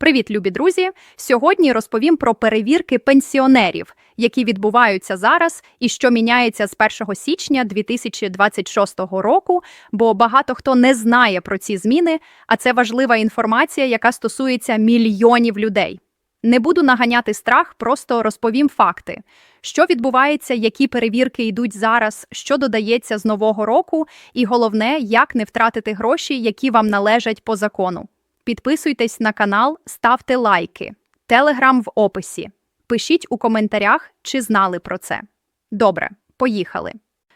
Привіт, любі друзі! Сьогодні розповім про перевірки пенсіонерів, які відбуваються зараз і що міняється з 1 січня 2026 року, бо багато хто не знає про ці зміни, а це важлива інформація, яка стосується мільйонів людей. Не буду наганяти страх, просто розповім факти, що відбувається, які перевірки йдуть зараз, що додається з нового року, і головне, як не втратити гроші, які вам належать по закону. Підписуйтесь на канал, ставте лайки. Телеграм в описі. Пишіть у коментарях, чи знали про це. Добре, поїхали.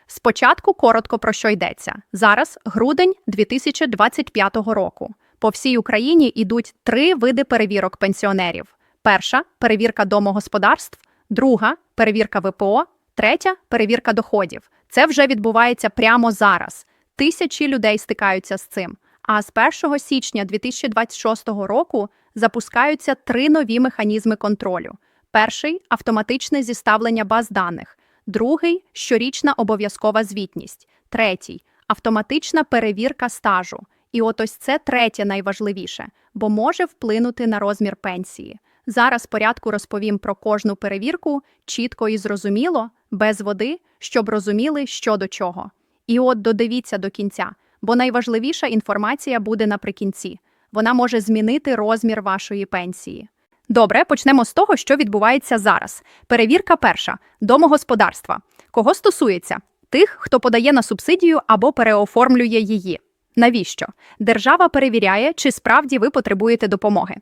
Спочатку коротко про що йдеться. Зараз грудень 2025 року. По всій Україні йдуть три види перевірок пенсіонерів: перша перевірка домогосподарств, друга перевірка ВПО, третя перевірка доходів. Це вже відбувається прямо зараз. Тисячі людей стикаються з цим. А з 1 січня 2026 року запускаються три нові механізми контролю: перший автоматичне зіставлення баз даних, другий щорічна обов'язкова звітність, третій автоматична перевірка стажу. І от ось це третє найважливіше, бо може вплинути на розмір пенсії. Зараз порядку розповім про кожну перевірку чітко і зрозуміло, без води, щоб розуміли, що до чого. І от додивіться до кінця бо найважливіша інформація буде наприкінці. Вона може змінити розмір вашої пенсії. Добре, почнемо з того, що відбувається зараз. Перевірка перша домогосподарства. Кого стосується? Тих, хто подає на субсидію або переоформлює її. Навіщо? Держава перевіряє, чи справді ви потребуєте допомоги.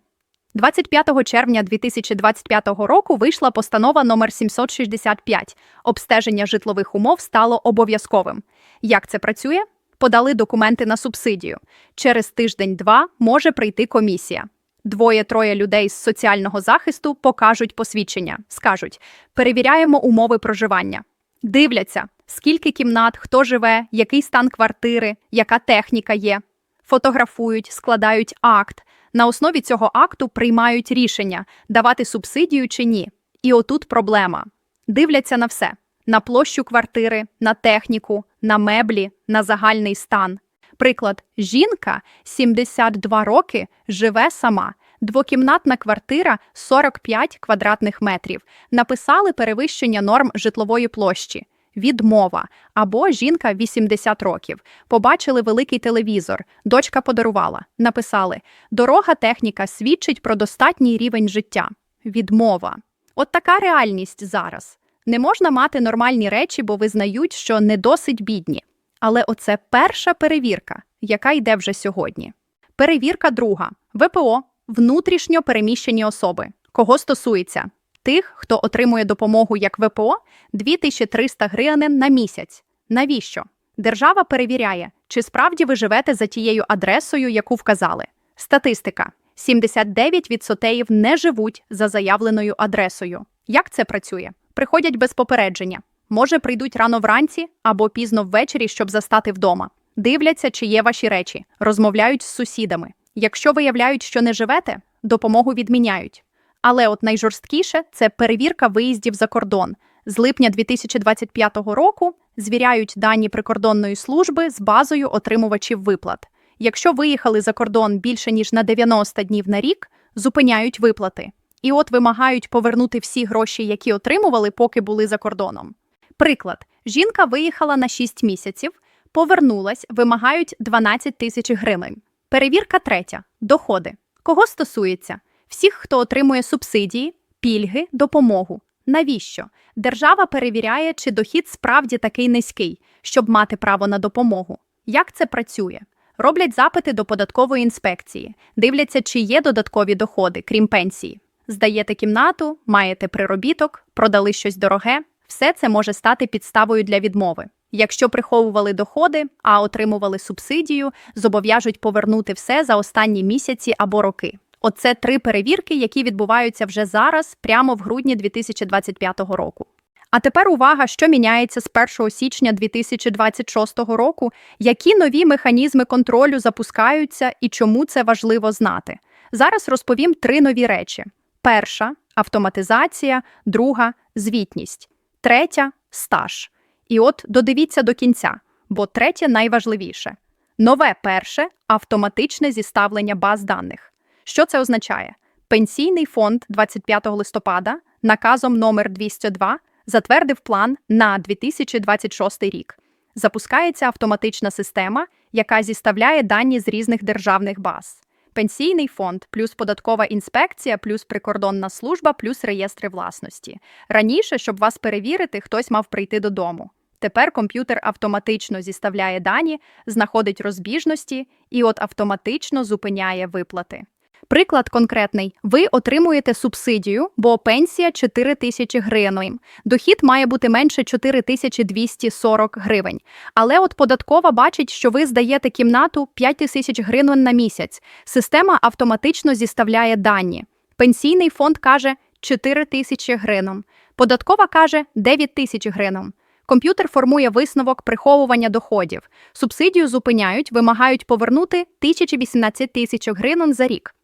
25 червня 2025 року вийшла постанова номер 765. Обстеження житлових умов стало обов'язковим. Як це працює? Подали документи на субсидію. Через тиждень-два може прийти комісія. Двоє-троє людей з соціального захисту покажуть посвідчення, скажуть: перевіряємо умови проживання. Дивляться, скільки кімнат, хто живе, який стан квартири, яка техніка є. Фотографують, складають акт. На основі цього акту приймають рішення, давати субсидію чи ні. І отут проблема: дивляться на все на площу квартири, на техніку, на меблі, на загальний стан. Приклад, жінка 72 роки живе сама. Двокімнатна квартира 45 квадратних метрів. Написали перевищення норм житлової площі. Відмова або жінка 80 років. Побачили великий телевізор. Дочка подарувала. Написали: Дорога техніка свідчить про достатній рівень життя. Відмова. От така реальність зараз. Не можна мати нормальні речі, бо визнають, що не досить бідні. Але оце перша перевірка, яка йде вже сьогодні. Перевірка друга ВПО внутрішньо переміщені особи. Кого стосується? Тих, хто отримує допомогу як ВПО 2300 гривень на місяць. Навіщо? Держава перевіряє, чи справді ви живете за тією адресою, яку вказали. Статистика: 79% не живуть за заявленою адресою. Як це працює? Приходять без попередження. Може, прийдуть рано вранці або пізно ввечері, щоб застати вдома. Дивляться, чи є ваші речі, розмовляють з сусідами. Якщо виявляють, що не живете, допомогу відміняють. Але от найжорсткіше це перевірка виїздів за кордон. З липня 2025 року звіряють дані прикордонної служби з базою отримувачів виплат. Якщо виїхали за кордон більше ніж на 90 днів на рік, зупиняють виплати і от вимагають повернути всі гроші, які отримували, поки були за кордоном. Приклад: жінка виїхала на 6 місяців, повернулась, вимагають 12 тисяч гривень. Перевірка третя доходи. Кого стосується? Всіх, хто отримує субсидії, пільги, допомогу. Навіщо? Держава перевіряє, чи дохід справді такий низький, щоб мати право на допомогу. Як це працює? Роблять запити до податкової інспекції, дивляться, чи є додаткові доходи, крім пенсії здаєте кімнату, маєте приробіток, продали щось дороге, все це може стати підставою для відмови. Якщо приховували доходи, а отримували субсидію, зобов'яжуть повернути все за останні місяці або роки. Оце три перевірки, які відбуваються вже зараз, прямо в грудні 2025 року. А тепер увага, що міняється з 1 січня 2026 року, які нові механізми контролю запускаються і чому це важливо знати. Зараз розповім три нові речі: Перша автоматизація, друга звітність, третя стаж. І от додивіться до кінця, бо третє найважливіше. Нове перше автоматичне зіставлення баз даних. Що це означає? Пенсійний фонд 25 листопада наказом номер 202 затвердив план на 2026 рік. Запускається автоматична система, яка зіставляє дані з різних державних баз. Пенсійний фонд, плюс податкова інспекція, плюс прикордонна служба, плюс реєстри власності. Раніше, щоб вас перевірити, хтось мав прийти додому. Тепер комп'ютер автоматично зіставляє дані, знаходить розбіжності і от автоматично зупиняє виплати. Приклад конкретний: ви отримуєте субсидію, бо пенсія 4 тисячі гривень. Дохід має бути менше 4240 гривень. Але от податкова бачить, що ви здаєте кімнату 5 тисяч гривень на місяць. Система автоматично зіставляє дані. Пенсійний фонд каже 4 тисячі гривень. Податкова каже 9 тисяч гривень. Комп'ютер формує висновок приховування доходів. Субсидію зупиняють, вимагають повернути 1018 тисяч гривень за рік.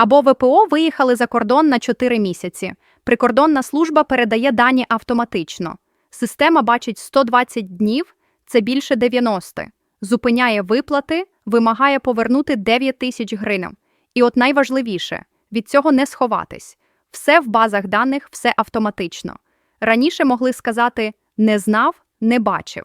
Або ВПО виїхали за кордон на 4 місяці. Прикордонна служба передає дані автоматично. Система бачить 120 днів це більше 90. Зупиняє виплати, вимагає повернути 9 тисяч гривень. І от найважливіше від цього не сховатись. Все в базах даних, все автоматично. Раніше могли сказати не знав, не бачив.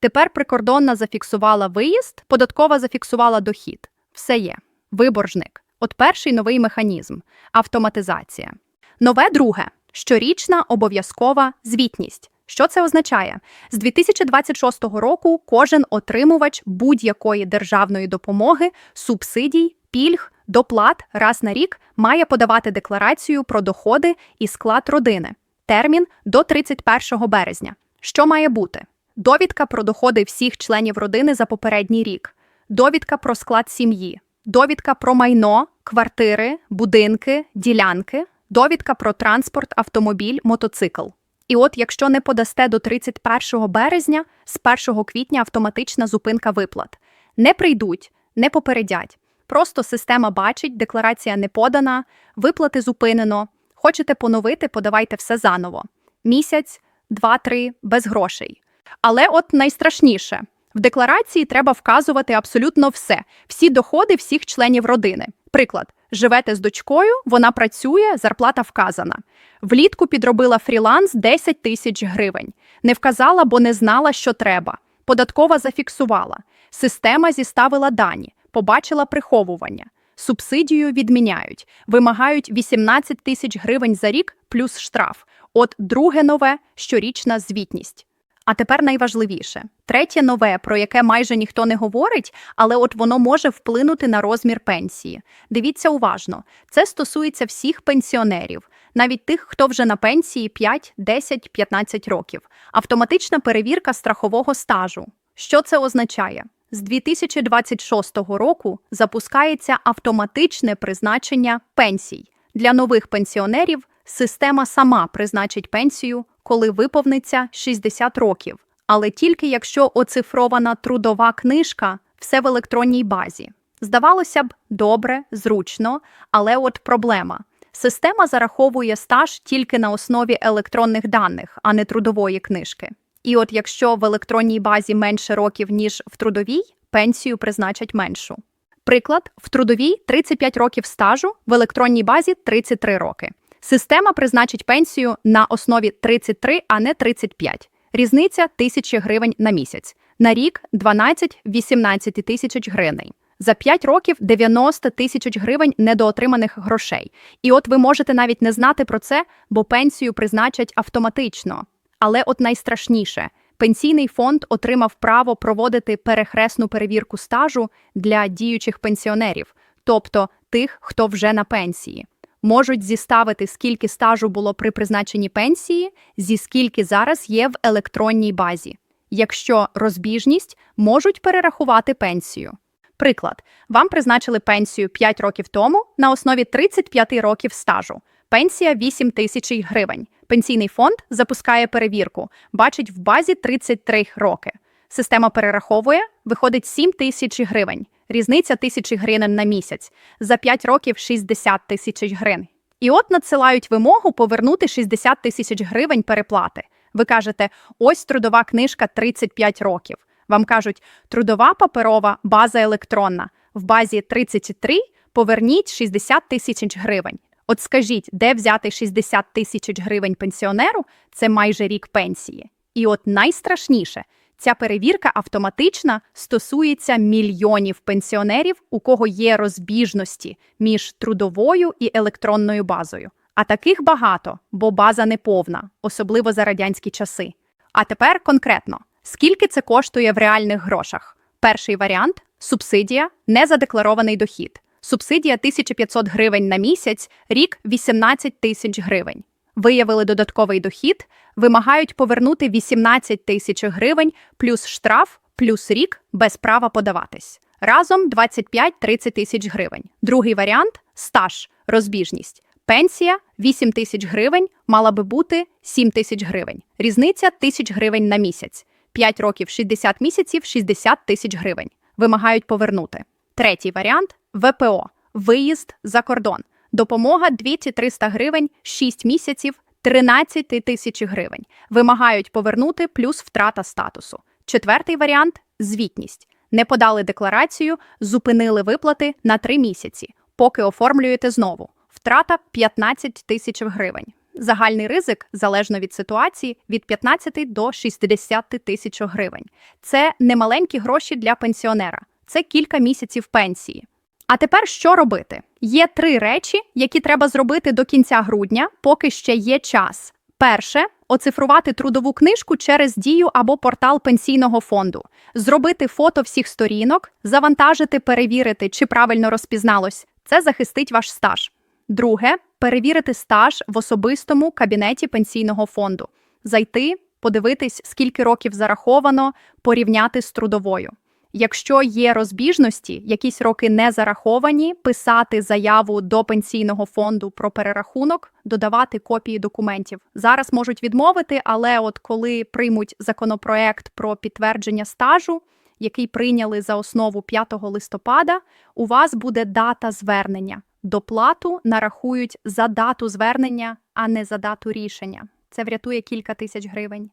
Тепер прикордонна зафіксувала виїзд, податкова зафіксувала дохід. Все є. Виборжник. От перший новий механізм автоматизація. Нове друге щорічна обов'язкова звітність. Що це означає? З 2026 року кожен отримувач будь-якої державної допомоги, субсидій, пільг, доплат раз на рік має подавати декларацію про доходи і склад родини. Термін до 31 березня. Що має бути? Довідка про доходи всіх членів родини за попередній рік, довідка про склад сім'ї, довідка про майно, квартири, будинки, ділянки, довідка про транспорт, автомобіль, мотоцикл. І от, якщо не подасте до 31 березня, з 1 квітня автоматична зупинка виплат. Не прийдуть, не попередять. Просто система бачить, декларація не подана, виплати зупинено. Хочете поновити, подавайте все заново. Місяць, два-три, без грошей. Але от найстрашніше в декларації треба вказувати абсолютно все, всі доходи всіх членів родини. Приклад, живете з дочкою, вона працює, зарплата вказана. Влітку підробила фріланс 10 тисяч гривень. Не вказала, бо не знала, що треба. Податкова зафіксувала. Система зіставила дані, побачила приховування. Субсидію відміняють, вимагають 18 тисяч гривень за рік плюс штраф. От друге нове щорічна звітність. А тепер найважливіше третє нове, про яке майже ніхто не говорить, але от воно може вплинути на розмір пенсії. Дивіться уважно, це стосується всіх пенсіонерів, навіть тих, хто вже на пенсії 5, 10, 15 років. Автоматична перевірка страхового стажу. Що це означає? З 2026 року запускається автоматичне призначення пенсій. Для нових пенсіонерів система сама призначить пенсію, коли виповниться 60 років, але тільки якщо оцифрована трудова книжка все в електронній базі. Здавалося б, добре, зручно, але от проблема. Система зараховує стаж тільки на основі електронних даних, а не трудової книжки. І от якщо в електронній базі менше років, ніж в трудовій, пенсію призначать меншу. Приклад, в трудовій 35 років стажу, в електронній базі 33 роки. Система призначить пенсію на основі 33, а не 35. Різниця тисячі гривень на місяць. На рік 12-18 тисяч гривень. За 5 років 90 тисяч гривень недоотриманих грошей. І от ви можете навіть не знати про це, бо пенсію призначать автоматично. Але от найстрашніше пенсійний фонд отримав право проводити перехресну перевірку стажу для діючих пенсіонерів, тобто тих, хто вже на пенсії. Можуть зіставити, скільки стажу було при призначенні пенсії, зі скільки зараз є в електронній базі. Якщо розбіжність, можуть перерахувати пенсію. Приклад, вам призначили пенсію 5 років тому на основі 35 років стажу. Пенсія 8 тисяч гривень. Пенсійний фонд запускає перевірку, бачить в базі 33 роки. Система перераховує, виходить 7 тисяч гривень. Різниця тисячі гривень на місяць. За 5 років 60 тисяч гривень. І от надсилають вимогу повернути 60 тисяч гривень переплати. Ви кажете, ось трудова книжка 35 років. Вам кажуть, трудова паперова база електронна. В базі 33 поверніть 60 тисяч гривень. От скажіть, де взяти 60 тисяч гривень пенсіонеру? Це майже рік пенсії. І от найстрашніше, ця перевірка автоматична стосується мільйонів пенсіонерів, у кого є розбіжності між трудовою і електронною базою. А таких багато, бо база неповна, особливо за радянські часи. А тепер конкретно, скільки це коштує в реальних грошах? Перший варіант субсидія, незадекларований дохід. Субсидія 1500 гривень на місяць, рік 18 тисяч гривень. Виявили додатковий дохід, вимагають повернути 18 тисяч гривень плюс штраф, плюс рік без права подаватись. Разом 25-30 тисяч гривень. Другий варіант стаж, розбіжність. Пенсія 8 тисяч гривень, мала би бути 7 тисяч гривень. Різниця тисяч гривень на місяць. 5 років 60 місяців 60 тисяч гривень. Вимагають повернути. Третій варіант ВПО виїзд за кордон. Допомога 200-300 гривень 6 місяців 13 тисяч гривень. Вимагають повернути плюс втрата статусу. Четвертий варіант звітність. Не подали декларацію, зупинили виплати на 3 місяці, поки оформлюєте знову. Втрата 15 тисяч гривень. Загальний ризик, залежно від ситуації, від 15 до 60 тисяч гривень. Це немаленькі гроші для пенсіонера. Це кілька місяців пенсії. А тепер що робити? Є три речі, які треба зробити до кінця грудня, поки ще є час. Перше оцифрувати трудову книжку через дію або портал пенсійного фонду, зробити фото всіх сторінок, завантажити, перевірити, чи правильно розпізналось. Це захистить ваш стаж. Друге перевірити стаж в особистому кабінеті пенсійного фонду, зайти, подивитись, скільки років зараховано, порівняти з трудовою. Якщо є розбіжності, якісь роки не зараховані, писати заяву до пенсійного фонду про перерахунок, додавати копії документів. Зараз можуть відмовити, але от коли приймуть законопроект про підтвердження стажу, який прийняли за основу 5 листопада, у вас буде дата звернення. Доплату нарахують за дату звернення, а не за дату рішення. Це врятує кілька тисяч гривень.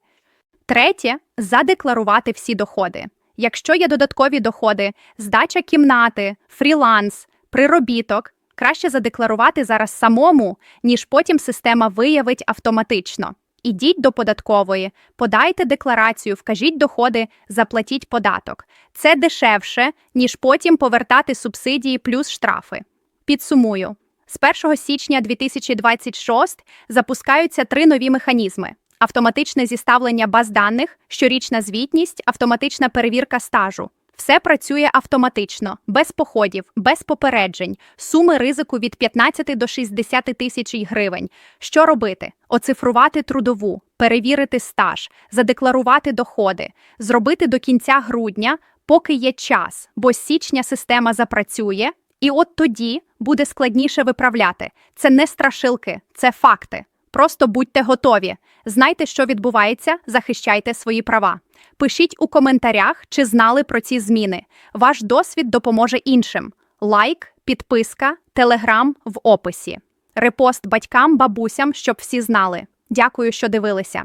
Третє задекларувати всі доходи. Якщо є додаткові доходи, здача кімнати, фріланс, приробіток, краще задекларувати зараз самому, ніж потім система виявить автоматично. Ідіть до податкової, подайте декларацію, вкажіть доходи, заплатіть податок. Це дешевше, ніж потім повертати субсидії плюс штрафи. Підсумую. З 1 січня 2026 запускаються три нові механізми: автоматичне зіставлення баз даних, щорічна звітність, автоматична перевірка стажу. Все працює автоматично, без походів, без попереджень, суми ризику від 15 до 60 тисяч гривень. Що робити? Оцифрувати трудову, перевірити стаж, задекларувати доходи, зробити до кінця грудня, поки є час, бо з січня система запрацює, і от тоді буде складніше виправляти. Це не страшилки, це факти. Просто будьте готові. Знайте, що відбувається, захищайте свої права. Пишіть у коментарях, чи знали про ці зміни. Ваш досвід допоможе іншим. Лайк, підписка, телеграм в описі. Репост батькам, бабусям, щоб всі знали. Дякую, що дивилися.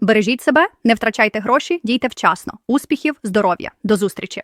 Бережіть себе, не втрачайте гроші, дійте вчасно. Успіхів, здоров'я. До зустрічі!